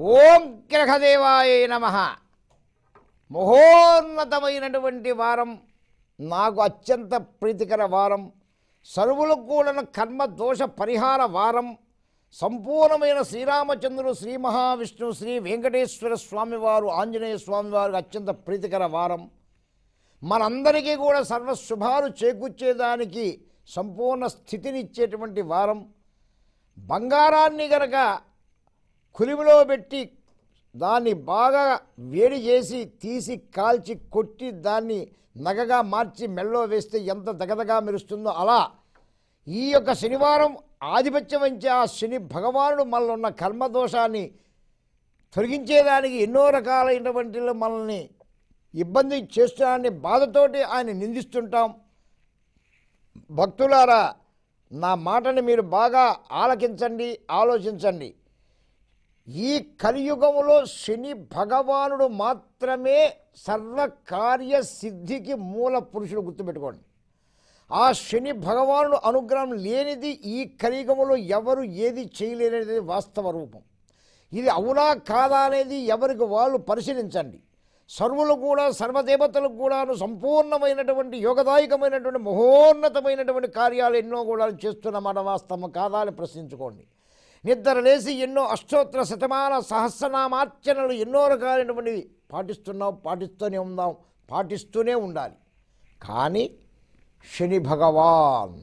ఓం గ్రహదేవాయ నమ. మహోన్నతమైనటువంటి వారం నాకు అత్యంత ప్రీతికర వారం సర్వులకు కర్మ దోష పరిహార వారం సంపూర్ణమైన శ్రీరామచంద్రుడు శ్రీ మహావిష్ణువు శ్రీ వెంకటేశ్వర స్వామివారు ఆంజనేయ స్వామివారు అత్యంత ప్రీతికర వారం. మనందరికీ కూడా సర్వ శుభాలు చేకూర్చేదానికి సంపూర్ణ స్థితినిచ్చేటువంటి వారం. బంగారాన్ని గనక కులిమిలో పెట్టి దాన్ని బాగా వేడి చేసి తీసి కాల్చి కొట్టి దాన్ని నగగా మార్చి మెల్లో వేస్తే ఎంత దగదగా మెరుస్తుందో అలా. ఈ యొక్క శనివారం ఆధిపత్యం వంచే ఆ శని భగవానుడు మనలో ఉన్న కర్మదోషాన్ని తొలగించేదానికి ఎన్నో రకాలైనటువంటి మనల్ని ఇబ్బంది చేస్తున్నాన్ని బాధతోటి ఆయన నిందిస్తుంటాం. భక్తులారా నా మాటని మీరు బాగా ఆలకించండి ఆలోచించండి. ఈ కలియుగములో శని భగవానుడు మాత్రమే సర్వకార్య సిద్ధికి మూల పురుషుడు గుర్తుపెట్టుకోండి. ఆ శని భగవానుడు అనుగ్రహం లేనిది ఈ కలియుగములో ఎవరు ఏది చేయలేనిది వాస్తవ రూపం. ఇది అవునా కాదా అనేది ఎవరికి వాళ్ళు పరిశీలించండి. సర్వులు కూడా సర్వదేవతలకు కూడాను సంపూర్ణమైనటువంటి యోగదాయకమైనటువంటి మహోన్నతమైనటువంటి కార్యాలు ఎన్నో కూడా చేస్తున్నమాట వాస్తవం కాదా అని ప్రశ్నించుకోండి. నిద్ర లేచి ఎన్నో అష్టోత్తర శతమాన సహస్రనామార్చనలు ఎన్నో రకాలైనటువంటివి పాటిస్తున్నాం పాటిస్తూనే ఉందాం పాటిస్తూనే ఉండాలి. కానీ శని భగవాన్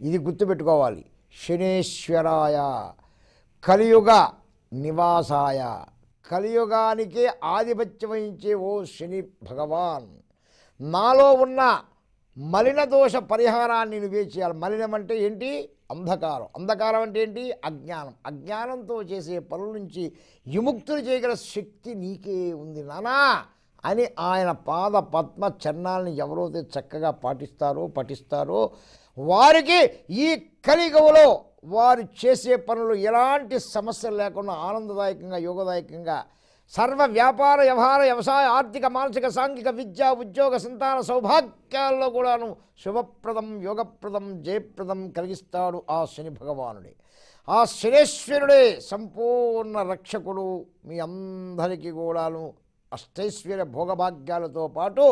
ఇది గుర్తుపెట్టుకోవాలి. శనేశ్వరాయ కలియుగ నివాసాయ. కలియుగానికే ఆధిపత్యం వహించే ఓ శని భగవాన్. నాలో ఉన్న మలిన దోష పరిహారాన్ని నువ్వే చేయాలి? మలినం అంటే ఏంటి? అంధకారం. అంధకారం అంటే ఏంటి? అజ్ఞానం. అజ్ఞానంతో చేసే పనుల నుంచి విముక్తులు చేయగల శక్తి నీకే ఉంది నానా అని ఆయన పాద పద్మ చరణాలని ఎవరైతే చక్కగా పాటిస్తారో పఠిస్తారో వారికి ఈ కలిగవలో వారు చేసే పనులు ఎలాంటి సమస్యలు లేకుండా ఆనందదాయకంగా యోగదాయకంగా సర్వ వ్యాపార వ్యవహార వ్యవసాయ ఆర్థిక మానసిక సాంఘిక విద్య ఉద్యోగ సంతాన సౌభాగ్యాల్లో కూడాను శుభప్రదం యోగప్రదం జయప్రదం కలిగిస్తాడు ఆ శని భగవానుడే. ఆ శనేశ్వరుడే సంపూర్ణ రక్షకుడు మీ అందరికీ కూడాను అష్టైశ్వర్య భోగభాగ్యాలతో పాటు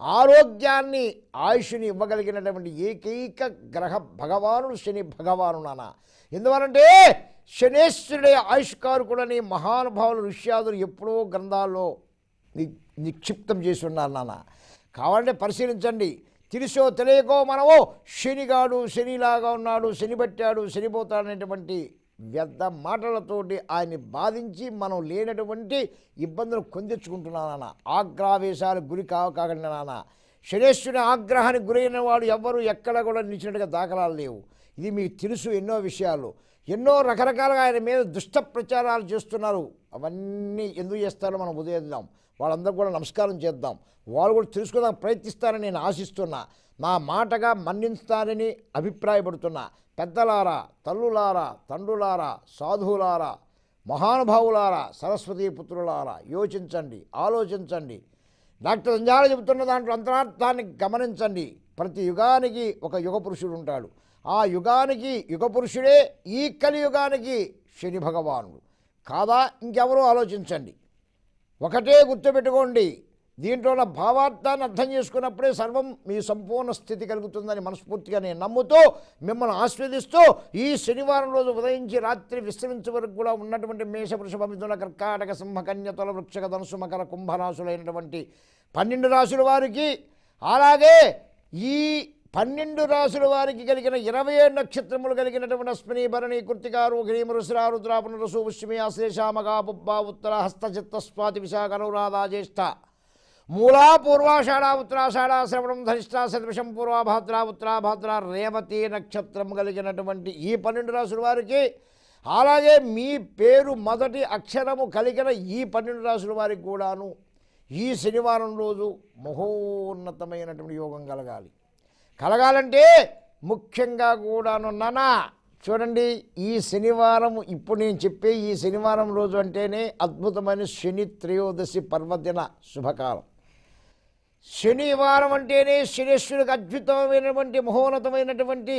ఆరోగ్యాన్ని ఆయుష్ని ఇవ్వగలిగినటువంటి ఏకైక గ్రహ భగవానుడు శని భగవాను నాన్న. ఎందువలంటే శనేశ్వరుడే ఆయుష్కారుకుడని మహానుభావులు ఋష్యాదులు ఎప్పుడో గ్రంథాల్లో ని నిక్షిప్తం చేసి ఉన్నారు నాన్న. కావాలంటే పరిశీలించండి. తెలుసో తెలియకో మనము శనిగాడు శనిలాగా ఉన్నాడు శని పట్టాడు శనిపోతాడు అనేటువంటి వ్యర్థ మాటలతోటి ఆయన్ని బాధించి మనం లేనటువంటి ఇబ్బందులు కొందెచ్చుకుంటున్నాను నాన్న ఆగ్రావేశాలకు గురి కావ నానా నాన్న. శనేశ్వరుని ఆగ్రహానికి గురైన వాడు ఎవ్వరూ ఎక్కడ కూడా నిలిచినట్టుగా దాఖలాలు లేవు. ఇది మీకు తెలుసు ఎన్నో విషయాలు. ఎన్నో రకరకాలుగా ఆయన మీద దుష్ట ప్రచారాలు చేస్తున్నారు. అవన్నీ ఎందుకు చేస్తారో మనం ఉదయిద్దాం. వాళ్ళందరూ కూడా నమస్కారం చేద్దాం. వాళ్ళు కూడా తెలుసుకోవడానికి ప్రయత్నిస్తారని నేను ఆశిస్తున్నా. నా మాటగా మన్నిస్తారని అభిప్రాయపడుతున్నా. పెద్దలారా తల్లులారా తండ్రులారా సాధువులారా మహానుభావులారా సరస్వతీ పుత్రులారా యోచించండి ఆలోచించండి. డాక్టర్ సంజాల చెబుతున్న దాంట్లో అంతరార్థాన్ని గమనించండి. ప్రతి యుగానికి ఒక యుగ పురుషుడు ఉంటాడు. ఆ యుగానికి యుగ పురుషుడే ఈ కలియుగానికి శని భగవానుడు. కాదా? ఇంకెవరో ఆలోచించండి. ఒకటే గుర్తుపెట్టుకోండి. దీంట్లో ఉన్న భావార్థాన్ని అర్థం చేసుకున్నప్పుడే సర్వం మీ సంపూర్ణ స్థితి కలుగుతుందని మనస్ఫూర్తిగా నేను నమ్ముతూ మిమ్మల్ని ఆస్వాదిస్తూ ఈ శనివారం రోజు ఉదయించి రాత్రి విశ్రమించే వరకు కూడా ఉన్నటువంటి మేష మిథున కర్కాటక సింహకన్యతల వృక్షక ధనుసు మకర కుంభరాశులైనటువంటి పన్నెండు రాశుల వారికి అలాగే ఈ పన్నెండు రాసుల వారికి కలిగిన ఇరవై ఏడు నక్షత్రములు కలిగినటువంటి అశ్విని భరణి కృతికారు గ్రీమరుశ్రా రుద్రాపున రసు పుష్మి ఆశ్లేషామగా పుబ్బ ఉత్తర హస్తచిత్త స్వాతి విశాఖ అనురాధ జ్యేష్ఠ. మూలా పూర్వాషాఢ ఉత్తరాషాఢ శ్రవణం ధరిష్ట శతవిషం పూర్వభాద్ర ఉత్తరాభాద్ర రేవతి నక్షత్రం కలిగినటువంటి ఈ పన్నెండు రాసుల వారికి అలాగే మీ పేరు మొదటి అక్షరము కలిగిన ఈ పన్నెండు రాసుల వారికి కూడాను ఈ శనివారం రోజు మహోన్నతమైనటువంటి యోగం కలగాలి. కలగాలంటే ముఖ్యంగా కూడాను నానా చూడండి ఈ శనివారం ఇప్పుడు నేను చెప్పే ఈ శనివారం రోజు అంటేనే అద్భుతమైన శని త్రయోదశి పర్వదిన శుభకాలం. శనివారం అంటేనే శనేశ్వరుడికి అద్భుతమైనటువంటి మహోన్నతమైనటువంటి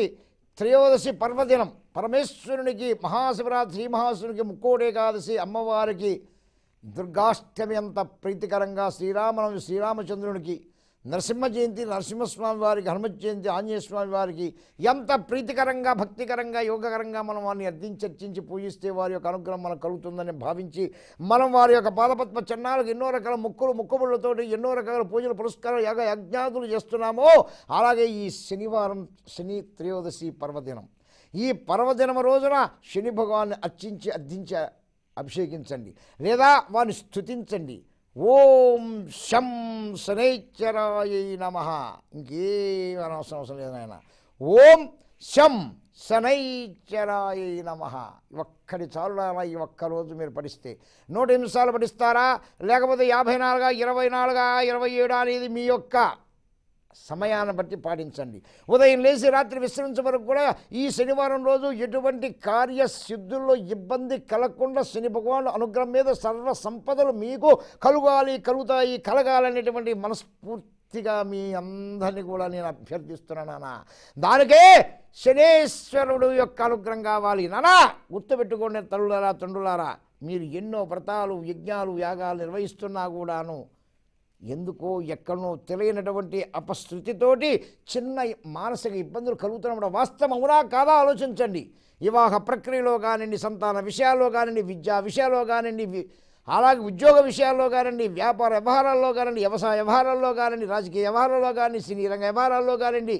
త్రయోదశి పర్వదినం. పరమేశ్వరునికి మహాశివరాత్రి శ్రీ మహాశివునికి ముక్కోటి ఏకాదశి అమ్మవారికి దుర్గాష్టమి అంత ప్రీతికరంగా శ్రీరామనవమి శ్రీరామచంద్రునికి నరసింహ జయంతి నరసింహస్వామి వారికి హనుమత్ జయంతి ఆంజనేయస్వామి వారికి ఎంత ప్రీతికరంగా భక్తికరంగా యోగకరంగా మనం వారిని అర్థించి చర్చించి పూజిస్తే వారి యొక్క అనుగ్రహం మనకు కలుగుతుందని భావించి మనం వారి యొక్క పాదపద్మ చిన్నాలకు ఎన్నో రకాల ముక్కులు ముక్కుబుళ్ళతోటి ఎన్నో రకాల పూజలు పురస్కారాలు యాగ యజ్ఞాదులు చేస్తున్నామో అలాగే ఈ శనివారం శని త్రయోదశి పర్వదినం. ఈ పర్వదినం రోజున శని భగవాన్ని అర్చించి అర్థించే అభిషేకించండి. లేదా వారిని స్థుతించండి ఓం శం శనైశ్చరాయ నమ. ఇంకేం అనవసరం అవసరం లేదు ఓం శం శనైశ్చరాయ నమ. ఒక్కడి చాలు నాయనా ఈ ఒక్కరోజు మీరు పడిస్తే నూట ఎనిమిది సార్లు పడిస్తారా లేకపోతే యాభై నాలుగా ఇరవై నాలుగా ఇరవై ఏడు అనేది మీ యొక్క సమయాన్ని బట్టి పాటించండి. ఉదయం లేచి రాత్రి విశ్రమించే వరకు కూడా ఈ శనివారం రోజు ఎటువంటి కార్యసిద్ధుల్లో ఇబ్బంది కలగకుండా శని భగవాను అనుగ్రహం మీద సర్వ సంపదలు మీకు కలుగాలి కలుగుతాయి కలగాలనేటువంటి మనస్ఫూర్తిగా మీ అందరినీ కూడా నేను అభ్యర్థిస్తున్నాను నానా. దానికే శనేశ్వరుడు యొక్క అనుగ్రహం కావాలి. నానా గుర్తుపెట్టుకోండి తల్లులారా తండ్రులారా మీరు ఎన్నో వ్రతాలు యజ్ఞాలు యాగాలు నిర్వహిస్తున్నా కూడాను ఎందుకో ఎక్కడనో తెలియనటువంటి అపశృతితోటి చిన్న మానసిక ఇబ్బందులు కలుగుతున్నప్పుడు వాస్తవం అవునా కాదా ఆలోచించండి. వివాహ ప్రక్రియలో కానివ్వండి సంతాన విషయాల్లో కానివ్వండి విద్యా విషయాల్లో కానివ్వండి అలాగే ఉద్యోగ విషయాల్లో కానివ్వండి వ్యాపార వ్యవహారాల్లో కానివ్వండి వ్యవసాయ వ్యవహారాల్లో కానివ్వండి రాజకీయ వ్యవహారాల్లో కానీ సినీ రంగ వ్యవహారాల్లో కానివ్వండి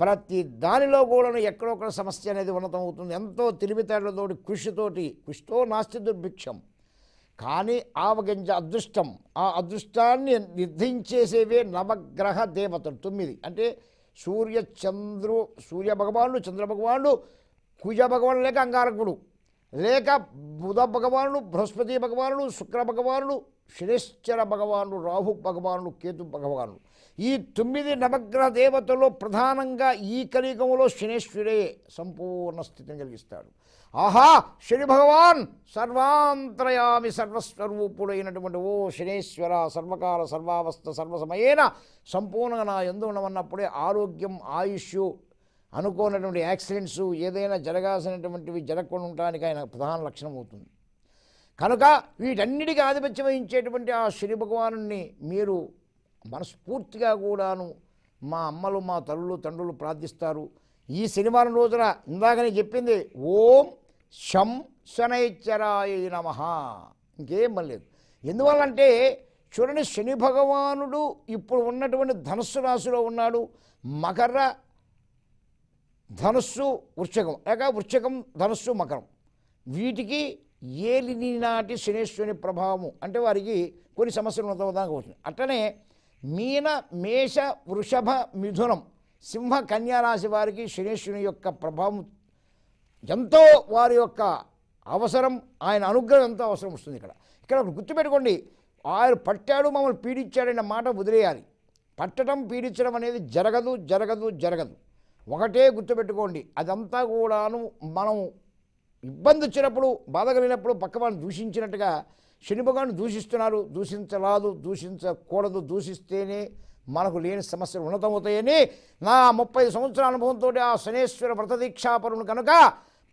ప్రతి దానిలో కూడా ఎక్కడొక్కడ సమస్య అనేది ఉన్నతం అవుతుంది ఎంతో తెలివితేటలతోటి కృషితోటి కృషితో నాస్తి దుర్భిక్షం. కానీ ఆవగింజ అదృష్టం ఆ అదృష్టాన్ని నిర్ధించేసేవే నవగ్రహ దేవతలు తొమ్మిది. అంటే సూర్య చంద్రు సూర్య భగవానుడు చంద్ర భగవానుడు కుజ భగవానుడు లేక అంగారకుడు. లేక బుధ భగవానుడు బృహస్పతి భగవానుడు శుక్ర భగవానుడు శనిశ్చర భగవానుడు రాహు భగవానుడు కేతు భగవానుడు. ఈ తొమ్మిది నవగ్రహ దేవతలో ప్రధానంగా ఈ కలియుగంలో శనేశ్వరే సంపూర్ణ స్థితిని కలిగిస్తాడు. ఆహా శని భగవాన్! సర్వాంతరయామి సర్వస్వరూపుడైనటువంటి ఓ శనేశ్వర సర్వకాల సర్వావస్థ సర్వసమయేన సంపూర్ణంగా నా ఎందు ఉండమన్నప్పుడే ఆరోగ్యం ఆయుష్ అనుకోనటువంటి యాక్సిడెంట్స్ ఏదైనా జరగాల్సినటువంటివి జరగకుండా ఉండడానికి ఆయన ప్రధాన లక్షణం అవుతుంది కనుక వీటన్నిటికీ ఆధిపత్యం వహించేటువంటి ఆ శని భగవాను మీరు మనస్ఫూర్తిగా కూడాను మా అమ్మలు మా తల్లులు తండ్రులు ప్రార్థిస్తారు. ఈ శనివారం రోజున ఇందాకనే చెప్పింది ఓం శం శనైశ్చరాయ నమ. ఇంకేం లేదు. ఎందువల్లంటే చూడండి శని భగవానుడు ఇప్పుడు ఉన్నటువంటి ధనుస్సు రాశిలో ఉన్నాడు. మకర ధనుస్సు వృక్షకం. లేక వృక్షకం ధనుస్సు మకరం. వీటికి ఏలిని నాటి శనేశ్వరుని ప్రభావము. అంటే వారికి కొన్ని సమస్యలు ఉన్నదాకా వచ్చింది. అట్లనే మీన మేష వృషభ మిథునం సింహ కన్యారాశి వారికి శనేశ్వరుని యొక్క ప్రభావం ఎంతో వారి యొక్క అవసరం ఆయన అనుగ్రహం ఎంతో అవసరం వస్తుంది ఇక్కడ. ఇక్కడ ఒకటి గుర్తుపెట్టుకోండి ఆయన పట్టాడు మమ్మల్ని పీడించాడన్న మాట వదిలేయాలి. పట్టడం పీడించడం అనేది జరగదు జరగదు జరగదు. ఒకటే గుర్తుపెట్టుకోండి అదంతా కూడాను మనం ఇబ్బంది వచ్చినప్పుడు బాధ కలిగినప్పుడు పక్క వాళ్ళని దూషించినట్టుగా శని భగవాన్ని దూషిస్తున్నారు. దూషించరాదు దూషించకూడదు దూషిస్తేనే మనకు లేని సమస్యలు ఉన్నతమవుతాయని నా ముప్పై సంవత్సరాల అనుభవంతో ఆ శనేశ్వర వ్రతదీక్షాపరును కనుక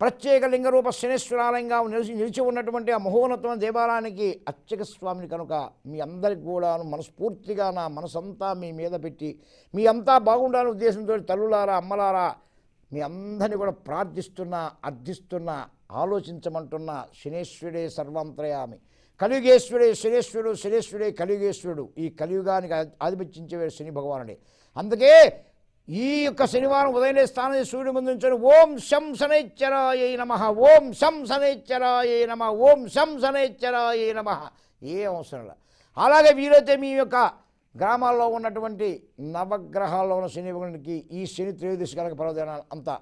ప్రత్యేక లింగరూప శనేశ్వరాలయంగా నిలిచి నిలిచి ఉన్నటువంటి ఆ మహోన్నతమైన దేవాలయానికి అర్చక స్వామిని కనుక మీ అందరికి కూడాను మనస్ఫూర్తిగా నా మనసంతా మీ మీద పెట్టి మీ అంతా బాగుండాలని ఉద్దేశంతో తల్లులారా అమ్మలారా మీ అందరినీ కూడా ప్రార్థిస్తున్నా అర్థిస్తున్నా ఆలోచించమంటున్నా శనేశ్వరుడే సర్వాంతరయామి. కలియుగేశ్వరుడే శనేశ్వరుడు శనేశ్వరుడే కలియుగేశ్వరుడు ఈ కలియుగానికి ఆధి- ఆధిపత్యించే శని భగవానుడే. అందుకే ఈ యొక్క శనివారం ఉదయం స్థానం సూర్యుడు ముందు ఓం శం శనైశ్చరాయ నమ ఓం శం శనైశ్చరాయ నమ ఓం శం శనైశ్చరాయ నమ. ఏ అవసరం లేదు. అలాగే వీలైతే మీ యొక్క గ్రామాల్లో ఉన్నటువంటి నవగ్రహాల్లో ఉన్న శని భగవానికి ఈ శని త్రయోదశి కనుక పర్వదినాలు అంతా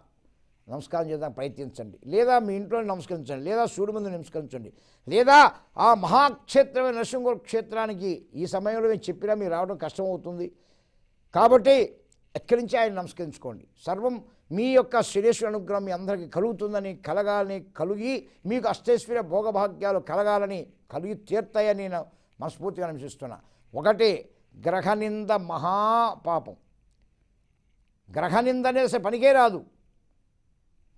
నమస్కారం చేయడానికి ప్రయత్నించండి. లేదా మీ ఇంట్లో నమస్కరించండి లేదా సూర్యుడి ముందు నమస్కరించండి. లేదా ఆ మహాక్షేత్రమైన నరసింహ క్షేత్రానికి ఈ సమయంలో మేము చెప్పినా మీరు రావడం కష్టమవుతుంది. కాబట్టి ఎక్కడి నుంచి ఆయన నమస్కరించుకోండి. సర్వం మీ యొక్క శిరేశ్వర అనుగ్రహం మీ అందరికీ కలుగుతుందని కలగాలని కలిగి మీకు అష్టైశ్వర్య భోగభాగ్యాలు కలగాలని కలిగి తీర్తాయని నేను మనస్ఫూర్తిగా అనిపిస్తున్నా ఒకటి గ్రహనింద మహాపాపం. గ్రహనింద అనేసి పనికే రాదు.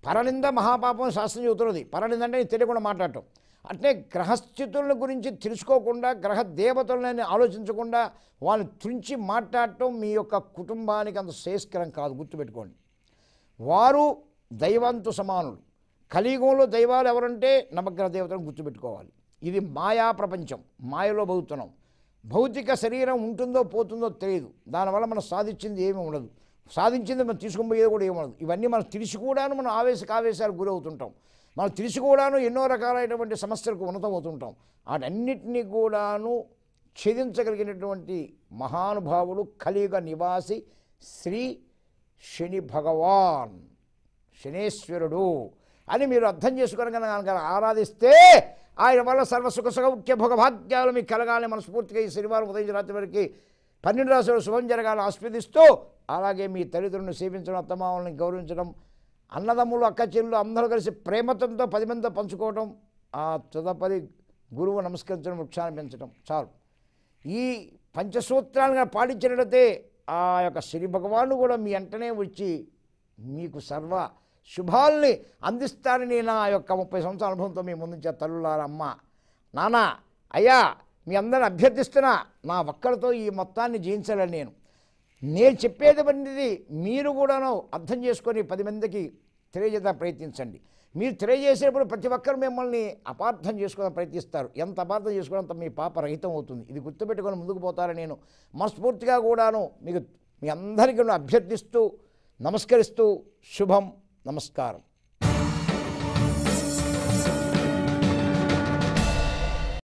పరనింద మహాపాపం శాస్త్రం చెబుతున్నది. పరనింద అంటే తెలియకుండా మాట్లాడటం. అంటే గ్రహస్థితుల గురించి తెలుసుకోకుండా గ్రహ దేవతలని ఆలోచించకుండా వాళ్ళని తుంచి మాట్లాడటం మీ యొక్క కుటుంబానికి అంత శ్రేయస్కరం కాదు. గుర్తుపెట్టుకోండి. వారు దైవంతు సమానులు. కలియుగంలో దైవాలు ఎవరంటే నవగ్రహ దేవతలను గుర్తుపెట్టుకోవాలి. ఇది మాయా ప్రపంచం. మాయలో బతుకుతున్నాం. భౌతిక శరీరం ఉంటుందో పోతుందో తెలియదు. దానివల్ల మనం సాధించింది ఏమీ ఉండదు. సాధించింది మనం తీసుకుపోయేది కూడా ఏమి ఇవన్నీ మనం తెలిసి కూడాను మనం ఆవేశ ఆవేశాలకు గురవుతుంటాం. మనం తెలిసి కూడాను ఎన్నో రకాలైనటువంటి సమస్యలకు ఉన్నతమవుతుంటాం. వాటన్నిటినీ కూడాను ఛేదించగలిగినటువంటి మహానుభావుడు కలియుగ నివాసి శ్రీ శని భగవాన్ శనేశ్వరుడు అని మీరు అర్థం చేసుకుని కనుక ఆరాధిస్తే ఆయన వల్ల సర్వ సుఖ సౌఖ్య భోగభాగ్యాలు మీకు కలగాలని మనస్ఫూర్తిగా ఈ శనివారం ఉదయం రాత్రి వరకు పన్నెండు రాసులు శుభం జరగాలని ఆస్వాదిస్తూ అలాగే మీ తల్లిదండ్రులను సేవించడం అత్తమామల్ని గౌరవించడం అన్నదమ్ములు అక్క చెల్లు అందరూ కలిసి ప్రేమతంతో పది మందితో పంచుకోవడం ఆ తదుపరి గురువు నమస్కరించడం వృక్షాన్ని పెంచడం చాలు. ఈ పంచసూత్రాలను పాటించినట్లయితే ఆ యొక్క శ్రీ భగవాను కూడా మీ వెంటనే వచ్చి మీకు సర్వ శుభాల్ని అందిస్తానని నా యొక్క ముప్పై సంవత్సరాల అనుభవంతో మీ ముందుంచే తల్లులారమ్మ నానా అయ్యా మీ అందరిని అభ్యర్థిస్తున్నా నా ఒక్కరితో ఈ మొత్తాన్ని జయించాలని నేను. నేను చెప్పేది వంటిది మీరు కూడాను అర్థం చేసుకొని పది మందికి తెలియజేద్దా ప్రయత్నించండి. మీరు తెలియజేసేటప్పుడు ప్రతి ఒక్కరు మిమ్మల్ని అపార్థం చేసుకోవడం ప్రయత్నిస్తారు. ఎంత అపార్థం చేసుకోవడం అంత మీ పాప రహితం అవుతుంది. ఇది గుర్తుపెట్టుకొని ముందుకు పోతారని నేను. మనస్ఫూర్తిగా కూడాను మీకు మీ అందరికీ అభ్యర్థిస్తూ నమస్కరిస్తూ శుభం నమస్కారం.